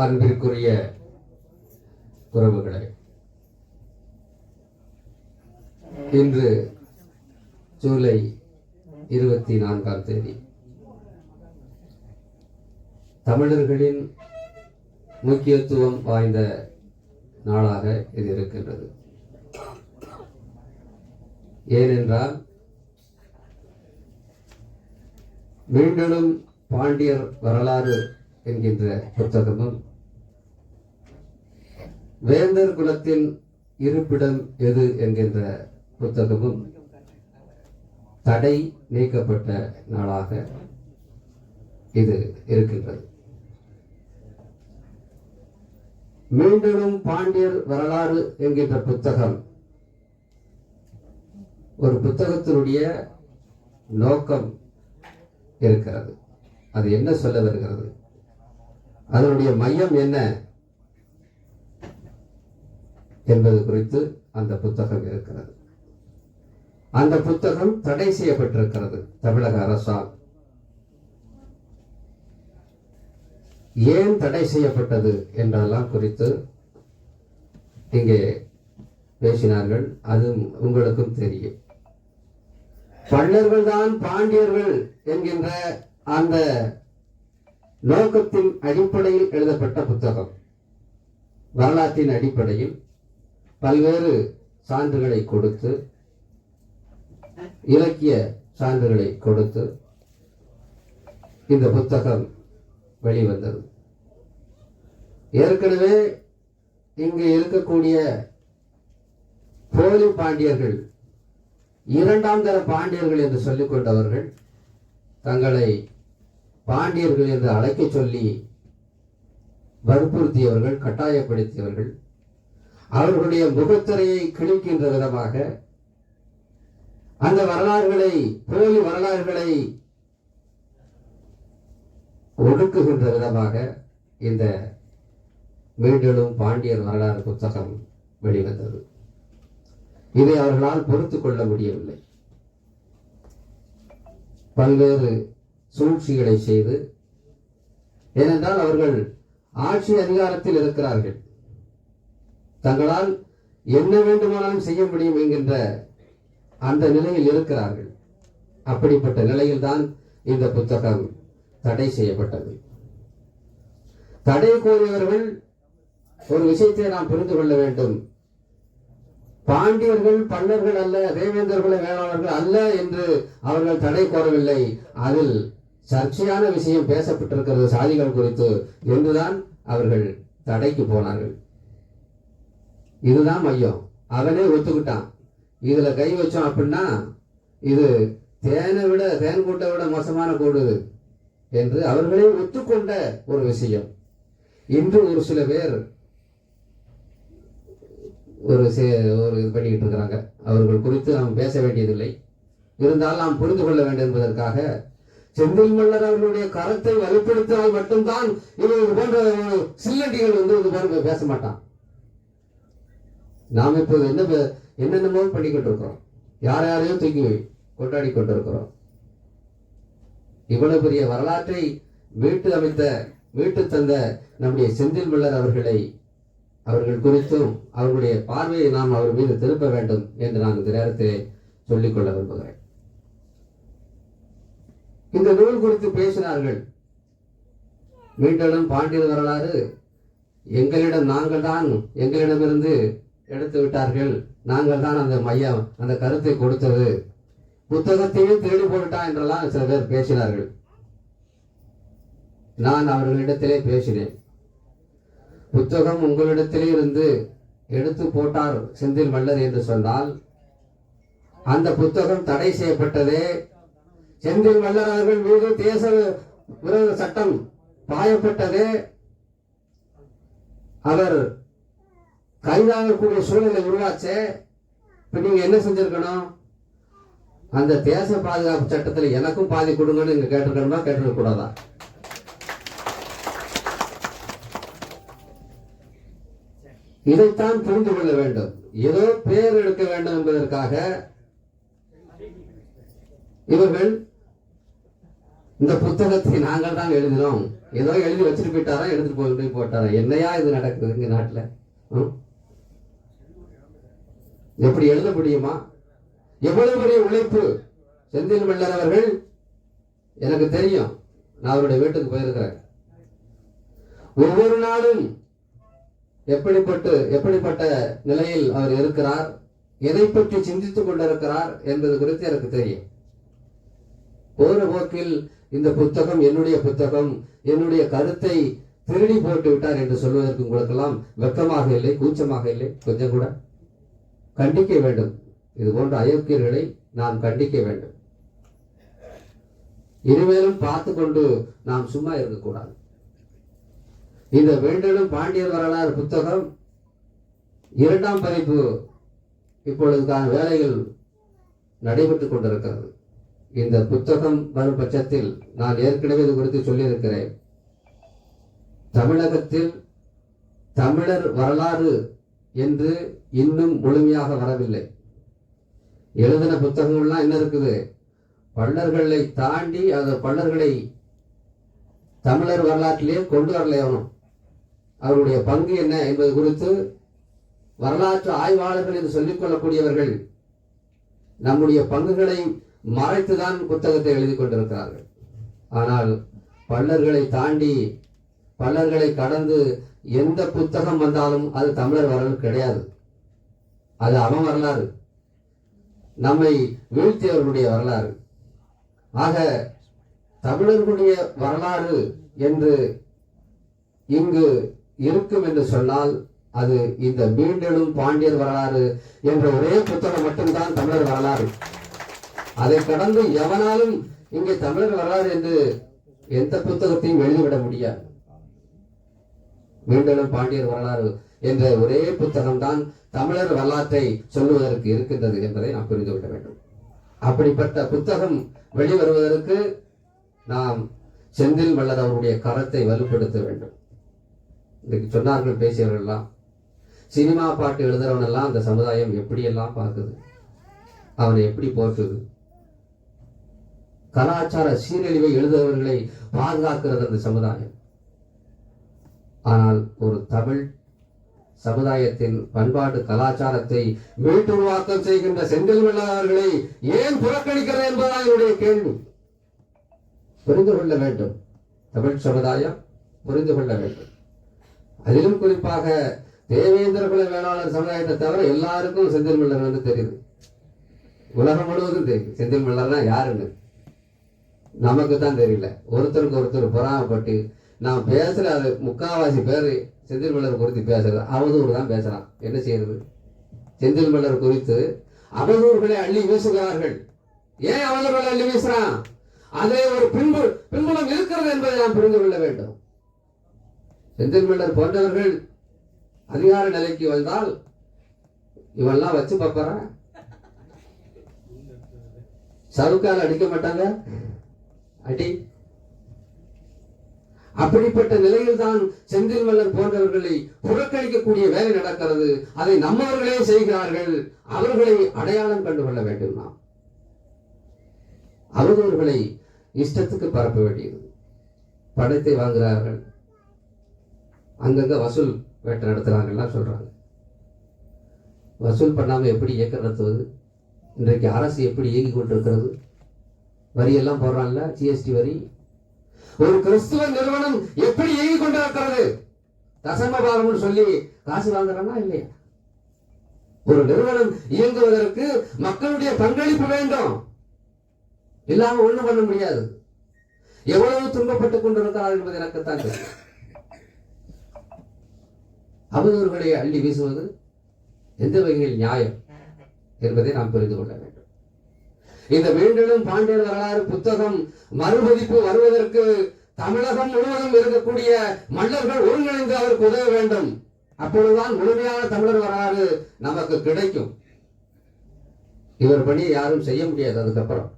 அன்பிற்குரிய உறவுகளே இன்று ஜூலை இருபத்தி நான்காம் தேதி தமிழர்களின் முக்கியத்துவம் வாய்ந்த நாளாக இது இருக்கின்றது. ஏனென்றால் மீண்டும் பாண்டியர் வரலாறு என்கின்ற புத்தகமும் வேந்தர் குலத்தின் இருப்பிடம் எது என்கின்ற புத்தகமும் தடை நீக்கப்பட்ட நாளாக இது இருக்கின்றது. மீண்டும் பாண்டியர் வரலாறு என்கின்ற புத்தகம் ஒரு புத்தகத்தினுடைய நோக்கம் இருக்கிறது. அது என்ன சொல்ல வருகிறது? அதனுடைய மையம் என்ன என்பது குறித்து அந்த புத்தகம் இருக்கிறது. அந்த புத்தகம் தடை செய்யப்பட்டிருக்கிறது தமிழக அரசால். ஏன் தடை செய்யப்பட்டது என்றெல்லாம் குறித்து இங்கே பேசினார்கள் அது உங்களுக்கும் தெரியும். பள்ளர்கள் தான் பாண்டியர்கள் என்கின்ற அந்த நோக்கத்தின் அடிப்படையில் எழுதப்பட்ட புத்தகம். வரலாற்றின் அடிப்படையில் பல்வேறு சான்றுகளை கொடுத்து இலக்கிய சான்றுகளை கொடுத்து இந்த புத்தகம் வெளிவந்தது. ஏற்கனவே இங்கு இருக்கக்கூடிய போலி பாண்டியர்கள் இரண்டாம் தர பாண்டியர்கள் என்று சொல்லிக்கொண்டவர்கள் தங்களை பாண்டியர்கள் என்று அழைக்கச் சொல்லி வற்புறுத்தியவர்கள் கட்டாயப்படுத்தியவர்கள் அவர்களுடைய முகத்திரையை கிழிக்கின்ற விதமாக அந்த வரலாறுகளை போலி வரலாறுகளை ஒடுக்குகின்ற விதமாக இந்த மீண்டும் பாண்டியர் வரலாறு புத்தகம் வெளிவந்தது. இதை அவர்களால் பொறுத்துக் கொள்ள முடியவில்லை. பல்வேறு சூழ்ச்சிகளை செய்து ஏனென்றால் அவர்கள் ஆட்சி அதிகாரத்தில் இருக்கிறார்கள். தங்களால் என்ன வேண்டுமானாலும் செய்ய முடியும் என்கின்ற அந்த நிலையில் இருக்கிறார்கள். அப்படிப்பட்ட நிலையில்தான் இந்த புத்தகம் தடை செய்யப்பட்டது. தடை கோரியவர்கள் ஒரு விஷயத்தை நாம் புரிந்து கொள்ள வேண்டும். பாண்டியர்கள் பல்லர்கள் அல்ல தேவேந்தர்குல வேளாளர்கள் அல்ல என்று அவர்கள் தடை கோரவில்லை. அதில் சர்ச்சையான விஷயம் பேசப்பட்டிருக்கிறது சாதிகள் குறித்து என்றுதான் அவர்கள் தடைக்கு போனார்கள். இதுதான் மையம். அவனே ஒத்துக்கிட்டான். இதுல கை வச்சோம் அப்படின்னா இது தேனை விட தேன் கூட்டை விட மோசமான கூடு என்று அவர்களே ஒத்துக்கொண்ட ஒரு விஷயம். இன்று ஒரு சில பேர் ஒரு ஒரு இது பண்ணிக்கிட்டு இருக்கிறாங்க. அவர்கள் குறித்து நாம் பேச வேண்டியதில்லை. இருந்தால் நாம் புரிந்து கொள்ள வேண்டும் என்பதற்காக செந்தில் மல்லர் அவர்களுடைய கருத்தை வலுப்படுத்தினால் மட்டும்தான் இவன் இது போன்ற சில்லண்டிகள் வந்து இது பாருங்க பேச மாட்டான். நாம் இப்போது என்ன என்னென்னமோ பண்ணிக்கிட்டு இருக்கிறோம் யார் யாரையும் தூக்கி கொண்டாடி கொண்டிருக்கிறோம். இவ்வளவு பெரிய வரலாற்றை வீட்டு அமைத்த வீட்டு தந்த நம்முடைய செந்தில் மல்லர் அவர்களை அவர்கள் குறித்தும் அவர்களுடைய பார்வையை நாம் அவர் மீது திருப்ப வேண்டும் என்று நான் இந்த நேரத்தில் சொல்லிக்கொள்ள விரும்புகிறேன். இந்த நூல் குறித்து பேசினார்கள். மீண்டும் பாண்டியர் வரலாறு எங்களிடம் நாங்கள் தான் எங்களிடமிருந்து எடுத்து விட்டார்கள். நாங்கள் தான் அந்த மையம் அந்த கருத்தை கொடுத்தது. புத்தகத்தையும் தேடி போட்டுட்டான் என்றெல்லாம் சில பேர் பேசினார்கள். நான் அவர்களிடத்திலே பேசினேன். புத்தகம் உங்களிடத்திலே இருந்து எடுத்து போட்டார் செந்தில் மல்லர் என்று சொன்னால் அந்த புத்தகம் தடை செய்யப்பட்டதே செந்தில் மல்லர் மீது தேச விரோத சட்டம் பாயப்பட்டது. அவர் கைதாகக்கூடிய சூழ்நிலை உருவாச்சே. இப்ப நீங்க என்ன செஞ்சிருக்கணும்? அந்த தேச பாதுகாப்பு சட்டத்தில் எனக்கும் பாதி கொடுங்கன்னு நீங்க கேட்டிருக்கணுமா கேட்டிருக்க கூடாதா? இதைத்தான் புரிந்து கொள்ள வேண்டும். ஏதோ பேர் எடுக்க வேண்டும் என்பதற்காக இவர்கள் இந்த புத்தகத்தை நாங்கள் தான் எழுதினோம். ஏதோ எழுதி வச்சுட்டு போயிட்டாரா எடுத்துட்டு போய் போட்டாரா? என்னையா இது நடக்குது இங்க நாட்டுல? ம்? எப்படி எழுத முடியுமா? எவ்வளவு பெரிய உழைப்பு? செந்தில் மல்லர் அவர்கள் எனக்கு தெரியும் நான் அவருடைய வீட்டுக்கு போயிருக்கிறேன். ஒவ்வொரு நாளும் எப்படிப்பட்டு எப்படிப்பட்ட நிலையில் அவர் இருக்கிறார்? எதை பற்றி சிந்தித்துக் கொண்டிருக்கிறார் என்பது குறித்து எனக்கு தெரியும். போற போக்கில் இந்த புத்தகம் என்னுடைய புத்தகம் என்னுடைய கருத்தை திருடி போட்டு விட்டார் என்று சொல்வதற்கு உங்களுக்கெல்லாம் வெக்கமாக இல்லை கூச்சமாக இல்லை? கொஞ்சம் கூட. கண்டிக்க வேண்டும். இது போன்ற அயோக்கியர்களை நாம் கண்டிக்க வேண்டும். இனிமேலும் பார்த்து கொண்டு நாம் சும்மா இருக்கக்கூடாது. இந்த வேண்டனும் பாண்டியர் வரலாறு புத்தகம் இரண்டாம் பதிப்பு இப்பொழுதுக்கான வேலைகள் நடைபெற்றுக் கொண்டிருக்கிறது. இந்த புத்தகம் வரும் பட்சத்தில் நான் ஏற்கனவே இது குறித்து சொல்லியிருக்கிறேன். தமிழகத்தில் தமிழர் வரலாறு என்று இன்னும் முழுமையாக வரவில்லை. எழுதின புத்தகங்கள்லாம் என்ன இருக்குது? பள்ளர்களை தாண்டி அந்த பள்ளர்களை தமிழர் வரலாற்றிலேயே கொண்டு வரல அவருடைய பங்கு என்ன என்பது குறித்து வரலாற்று ஆய்வாளர்கள் என்று சொல்லிக் கொள்ளக்கூடியவர்கள் நம்முடைய பங்குகளை மறைத்துதான் புத்தகத்தை எழுதி கொண்டிருக்கிறார்கள். ஆனால் பல்லர்களை தாண்டி பல்லர்களை கடந்து எந்த புத்தகம் வந்தாலும் அது தமிழர் வரலாறு கிடையாது. அது அவன் வரலாறு. நம்மை வீழ்த்தியவர்களுடைய வரலாறு. ஆக தமிழர்களுடைய வரலாறு என்று இங்கு இருக்கும் என்று சொன்னால் அது இந்த மீண்டெழும் பாண்டியர் வரலாறு என்ற ஒரே புத்தகம் மட்டும்தான் தமிழர் வரலாறு. அதை கடந்து எவனாலும் இங்கே தமிழர் வரலாறு என்று எந்த புத்தகத்தையும் எழுதிவிட முடியாது. மீண்டும் பாண்டியர் வரலாறு என்ற ஒரே புத்தகம்தான் தமிழர் வரலாற்றை சொல்லுவதற்கு இருக்கின்றது என்பதை நாம் புரிந்து கொள்ள வேண்டும். அப்படிப்பட்ட புத்தகம் வெளிவருவதற்கு நாம் செந்தில் வல்லர் அவருடைய கரத்தை வலுப்படுத்த வேண்டும். இன்றைக்கு சொன்னார்கள் பேசியவர்கள் எல்லாம் சினிமா பாட்டு எழுதுறவன் எல்லாம் அந்த சமுதாயம் எப்படியெல்லாம் பார்க்குது? அவனை எப்படி போற்றுது? கலாச்சார சீரழிவை எழுதுபவர்களை பாதுகாக்கிறது அந்த சமுதாயம். ஆனால் ஒரு தமிழ் சமுதாயத்தின் பண்பாட்டு கலாச்சாரத்தை மீட்டுருவாக்கம் செய்கின்ற செந்தில் ஏன் புறக்கணிக்கிறது என்பதுதான் என்னுடைய கேள்வி. புரிந்து கொள்ள வேண்டும். தமிழ் சமுதாயம் புரிந்து கொள்ள வேண்டும். அதிலும் குறிப்பாக தேவேந்திர குல வேளாளர் சமுதாயத்தை தவிர எல்லாருக்கும் செந்தில் மல்லர் வந்து தெரியுது. உலகம் முழுவதும் தெரியும் செந்தில் மல்லர்னா யாருன்னு? நமக்கு தான் தெரியல. ஒருத்தருக்கு ஒருத்தர் பொறாமப்பட்டு நான் பேசுற அது முக்காவாசி பேர் செந்தில் மல்லர் குறித்து பேசுறது. அவதூறு தான் பேசுறான். என்ன செய்யறது? செந்தில் மல்லர் குறித்து அவதூறுகளை அள்ளி வீசுகிறார்கள். ஏன் அவதூறுகளை அள்ளி வீசுறான்? அதே ஒரு பின்பு பின்புலம் இருக்கிறது என்பதை நாம் புரிந்து கொள்ள வேண்டும். செந்தில் மல்லர் போன்றவர்கள் அதிகார நிலைக்கு வந்தால் இவெல்லாம் வச்சு பார்ப்பறேன் சவுக்கால் அடிக்க மாட்டாங்க? அடி. அப்படிப்பட்ட நிலையில் தான் செந்தில் மல்லர் போன்றவர்களை புறக்கணிக்கக்கூடிய வேலை நடக்கிறது. அதை நம்மவர்களே செய்கிறார்கள். அவர்களை அடையாளம் கண்டு கொள்ள வேண்டும் நாம். அவதூறுகளை இஷ்டத்துக்கு பரப்ப வேண்டியது. பணத்தை வாங்குகிறார்கள். அங்கங்க வசூல் வேட்டை நடத்துகிறாங்கலாம் சொல்றாங்க. வசூல் பண்ணாமல் எப்படி இயக்கம் நடத்துவது? இன்றைக்கு அரசு எப்படி இயங்கிக் கொண்டிருக்கிறது? வரியெல்லாம் போடுறான்ல ஜிஎஸ்டி வரி. ஒரு கிறிஸ்துவ நிறுவனம் எப்படி இயங்கிக் கொண்டிருக்கிறது? தசமபாகம்னு சொல்லி காசு வாங்குறானா இல்லையா? ஒரு நிறுவனம் இயங்குவதற்கு மக்களுடைய பங்களிப்பு வேண்டும். இல்லாம ஒண்ணும் பண்ண முடியாது. எவ்வளவு துன்பப்பட்டுக் கொண்டிருக்கிறார் என்பது எனக்குத்தான் தெரியும். அவதூறுகளை அள்ளி வீசுவது எந்த வகையில் நியாயம் என்பதை நாம் புரிந்து கொள்ள வேண்டும். இந்த மீண்டும் பாண்டியர் வரலாறு புத்தகம் மறுபதிப்பு வருவதற்கு தமிழகம் முழுவதும் இருக்கக்கூடிய மன்னர்கள் ஒருங்கிணைந்து அவருக்கு உதவ வேண்டும். அப்பொழுதுதான் முழுமையான தமிழர் வரலாறு நமக்கு கிடைக்கும். இவர் பணியை யாரும் செய்ய முடியாது அதுக்கப்புறம்.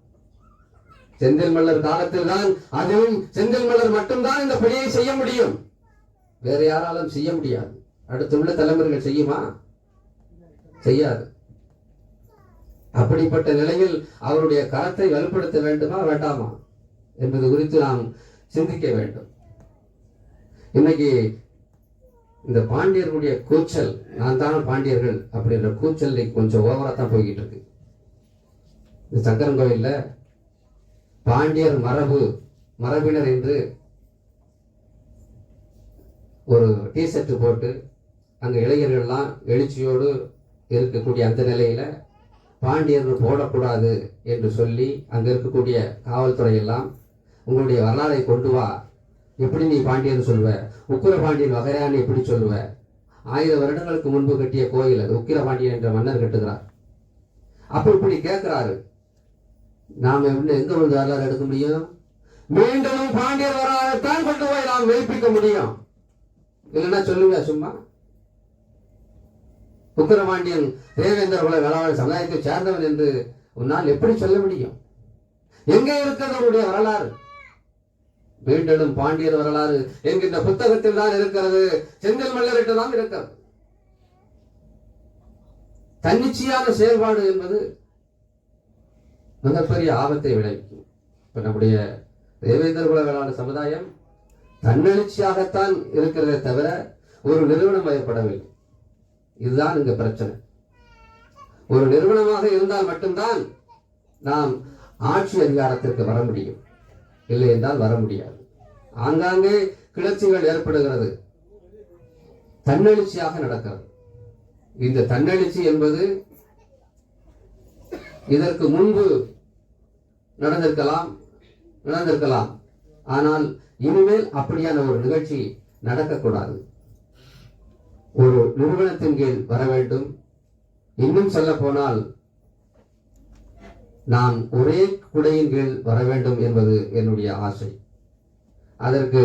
செந்தில் மல்லர் காலத்தில் தான் அதுவும் செந்தில் மல்லர் மட்டும்தான் இந்த பணியை செய்ய முடியும். வேற யாராலும் செய்ய முடியாது. அடுத்துள்ள தலைமுறைகள் செய்யுமா? செய்யாது. அப்படிப்பட்ட நிலையில் அவருடைய கரத்தை வலுப்படுத்த வேண்டுமா வேண்டாமா என்பது குறித்து நாம் சிந்திக்க வேண்டும். இன்னைக்கு இந்த பாண்டியர்களுடைய கூச்சல் நான் தானே பாண்டியர்கள் அப்படின்ற கூச்சல் கொஞ்சம் ஓவரா தான் போய்கிட்டு இருக்கு. இந்த சங்கரன் பாண்டியர் மரபு மரபினர் என்று ஒரு டிஷர்ட் போட்டு அங்கே இளைஞர்கள்லாம் எழுச்சியோடு இருக்கக்கூடிய அந்த நிலையில பாண்டியர்கள் போடக்கூடாது என்று சொல்லி அங்க இருக்கக்கூடிய காவல்துறை எல்லாம் உங்களுடைய வரலாறை கொண்டு வா. எப்படி நீ பாண்டியன் சொல்லுவ? உக்கிர பாண்டியன் வகையான்னு எப்படி சொல்லுவ? ஆயிரம் வருடங்களுக்கு முன்பு கட்டிய கோயில் அது. உக்கிர பாண்டியன் என்ற மன்னர் கட்டுகிறார். அப்போ இப்படி கேட்கிறாரு. நாம் எப்படி எங்க வந்து வரலாறு எடுக்க முடியும்? மீண்டும் பாண்டியர் வரலாறுத்தான் கொண்டு போய் நாம் மெய்ப்பிக்க முடியும். இல்லைன்னா சொல்லுங்க சும்மா. உக்கிரபாண்டியன் தேவேந்திர குல வேளாளர் சமுதாயத்தை சேர்ந்தவன் என்று உன்னால் எப்படி சொல்ல முடியும்? எங்கே இருக்கிறது அவருடைய வரலாறு? மீண்டும் பாண்டியர் வரலாறு என்கின்ற புத்தகத்தில் தான் இருக்கிறது. செந்தில் மல்லரிட்டு தான் இருக்கிறது. தன்னிச்சையான செயல்பாடு என்பது மிகப்பெரிய ஆபத்தை விளைவிக்கும். இப்ப நம்முடைய தேவேந்திர குல வேளாண் சமுதாயம் தன்னெழுச்சியாகத்தான் இருக்கிறதே தவிர ஒரு நிறுவனம் வயப்படவில்லை இதுதான் இங்க பிரச்சனை. ஒரு நிறுவனமாக இருந்தால் மட்டும்தான் நாம் ஆட்சி அதிகாரத்திற்கு வர முடியும். இல்லை என்றால் வர முடியாது. ஆங்காங்கே கிளர்ச்சிகள் ஏற்படுகிறது. தன்னெழுச்சியாக நடக்கிறது. இந்த தன்னெழுச்சி என்பது இதற்கு முன்பு நடந்திருக்கலாம் நடந்திருக்கலாம். ஆனால் இனிமேல் அப்படியான ஒரு நிகழ்ச்சி நடக்கக்கூடாது. ஒரு நிறுவனத்தின் கீழ் வர வேண்டும். இன்னும் சொல்ல போனால் நான் ஒரே குடையின் கீழ் வர வேண்டும் என்பது என்னுடைய ஆசை. அதற்கு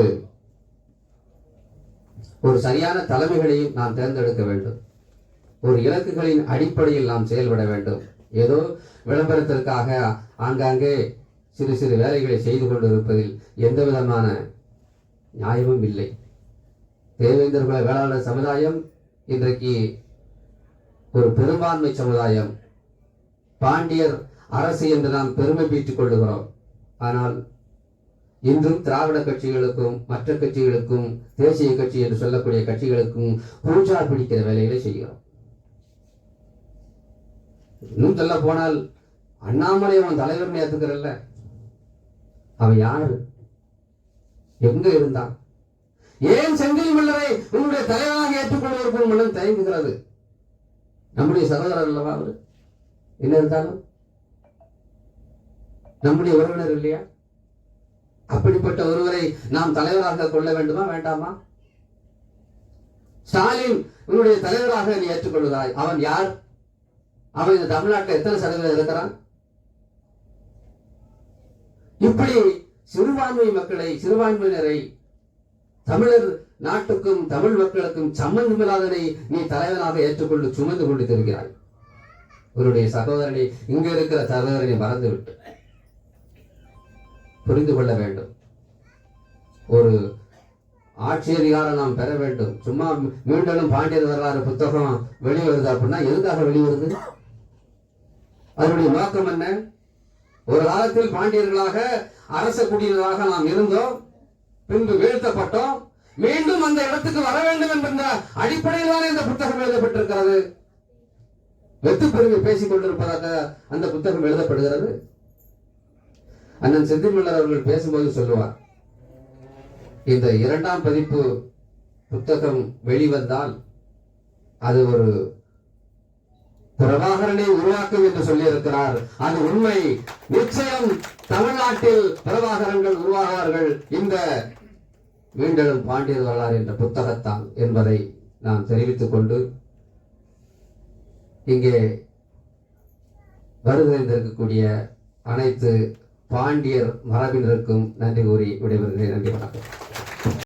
ஒரு சரியான தலைமைகளையும் நாம் தேர்ந்தெடுக்க வேண்டும். ஒரு இலக்குகளின் அடிப்படையில் நாம் செயல்பட வேண்டும். ஏதோ விளம்பரத்திற்காக ஆங்காங்கே சிறு சிறு வேலைகளை செய்து கொண்டிருப்பதில் எந்த விதமான நியாயமும் இல்லை. தேவேந்திர குல வேளாளர் சமுதாயம் இன்றைக்கு ஒரு பெரும்பான்மை சமுதாயம் பாண்டியர் அரசு என்று நாம் பெருமை பீற்றிக் கொள்ளுகிறோம். ஆனால் இன்றும் திராவிட கட்சிகளுக்கும் மற்ற கட்சிகளுக்கும் தேசிய கட்சி என்று சொல்லக்கூடிய கட்சிகளுக்கும் பூஜா பிடிக்கிற வேலைகளை செய்கிறோம். இன்னும் சொல்ல போனால் அண்ணாமலை அவன் தலைவர்னு ஏத்துக்கிறல்ல. அவன் யாரு? எங்க இருந்தான்? ஏன் செந்தில் மல்லரை உன்னுடைய தலைவராக ஏற்றுக்கொள்வதற்கு உன் மனம் தயங்குகிறது நம்முடைய சகோதரர் அல்லவா அவர்? என்ன இருந்தாலும்? நம்முடைய உறவினர் இல்லையா? அப்படிப்பட்ட ஒருவரை நாம் தலைவராக கொள்ள வேண்டுமா வேண்டாமா? ஸ்டாலின் உன்னுடைய தலைவராக நீ ஏற்றுக்கொள்வதாய் அவன் யார்? அவன் இந்த தமிழ்நாட்டில் எத்தனை சதவீதம் இருக்கிறான்? இப்படி சிறுபான்மை மக்களை சிறுபான்மையினரை தமிழர் நாட்டுக்கும் தமிழ் மக்களுக்கும் சம்பந்தமில்லாதனை நீ தலைவனாக ஏற்றுக்கொண்டு சுமந்து கொண்டு தருகிறாய் உன்னுடைய சகோதரனை இங்க இருக்கிற சகோதரனை மறந்துவிட்டு புரிந்து கொள்ள வேண்டும். ஒரு ஆட்சி அதிகாரம் நாம் பெற வேண்டும். சும்மா மீண்டும் பாண்டியர் வரலாறு புத்தகம் வெளிவருது அப்படின்னா எதுக்காக வெளிவருது அதனுடைய நோக்கம் என்ன? ஒரு காலத்தில் பாண்டியர்களாக அரச குடியினராக நாம் இருந்தோம். பின்பு வீழ்த்தப்பட்டோம். மீண்டும் அந்த இடத்துக்கு வர வேண்டும் என்ற அடிப்படையிலான இந்த புத்தகம் எழுதப்பட்டிருக்கிறது. வெத்து பெருமை பேசிக் கொண்டிருப்பதாக அந்த புத்தகம் எழுதப்படுகிறது. அண்ணன் செந்தில்மல்லர் அவர்கள் பேசும்போது சொல்லுவார் இந்த இரண்டாம் பதிப்பு புத்தகம் வெளிவந்தால் அது ஒரு பிரபாகரனை உருவாக்கும் என்று சொல்லியிருக்கிறார். அது உண்மை. நிச்சயம் தமிழ்நாட்டில் பிரபாகரங்கள் உருவாகுவார்கள் இந்த மீண்டும் பாண்டியர் வரலாறு என்ற புத்தகத்தான் என்பதை நான் தெரிவித்துக் கொண்டு இங்கே வருகின்றிருக்கக்கூடிய அனைத்து பாண்டியர் மரபினருக்கும் நன்றி கூறி விடைபெறுகிறேன். நன்றி வணக்கம்.